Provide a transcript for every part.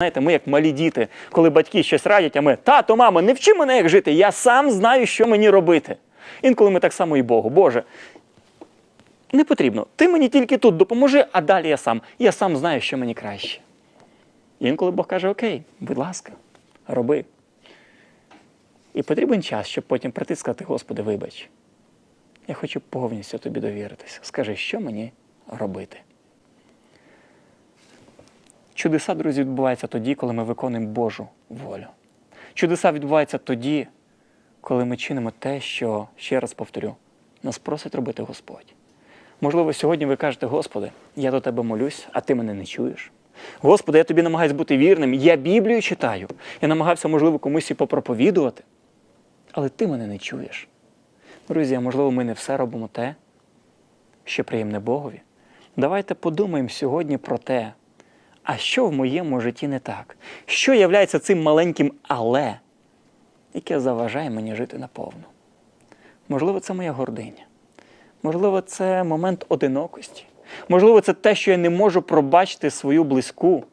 Знаєте, ми як малі діти, коли батьки щось радять, а ми тато, мамо, не вчи мене, як жити. Я сам знаю, що мені робити. Інколи ми так само і Богу. Боже, не потрібно. Ти мені тільки тут допоможи, а далі я сам. Я сам знаю, що мені краще. Інколи Бог каже: Окей, будь ласка, роби. І потрібен час, щоб потім прийти і сказати, Господи, вибач. Я хочу повністю тобі довіритися. Скажи, що мені робити. Чудеса, друзі, відбуваються тоді, коли ми виконуємо Божу волю. Чудеса відбуваються тоді, коли ми чинимо те, що, ще раз повторю, нас просить робити Господь. Можливо, сьогодні ви кажете, Господи, я до Тебе молюсь, а Ти мене не чуєш. Господи, я тобі намагаюся бути вірним, я Біблію читаю. Я намагався, можливо, комусь і попроповідувати, але ти мене не чуєш. Друзі, а можливо, ми не все робимо те, що приємне Богові. Давайте подумаємо сьогодні про те, а що в моєму житті не так? Що являється цим маленьким але, яке заважає мені жити наповну? Можливо, це моя гординя. Можливо, це момент одинокості. Можливо, це те, що я не можу пробачити свою близьку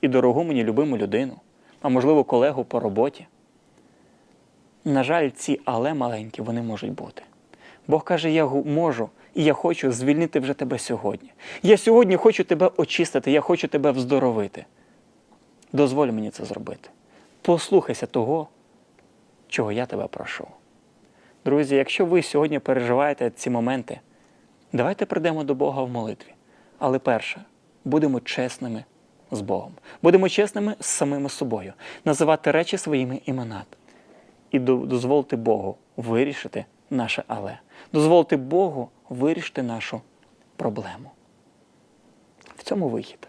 і дорогу мені любиму людину, а можливо, колегу по роботі. На жаль, ці але маленькі вони можуть бути. Бог каже, я можу і я хочу звільнити вже тебе сьогодні. Я сьогодні хочу тебе очистити, я хочу тебе вздоровити. Дозволь мені це зробити. Послухайся того, чого я тебе прошу. Друзі, якщо ви сьогодні переживаєте ці моменти, давайте прийдемо до Бога в молитві. Але перше, будемо чесними з Богом. Будемо чесними з самими собою, називати речі своїми іменами. І до- дозволити Богу вирішити наше але. Дозволити Богу вирішити нашу проблему. В цьому вихід.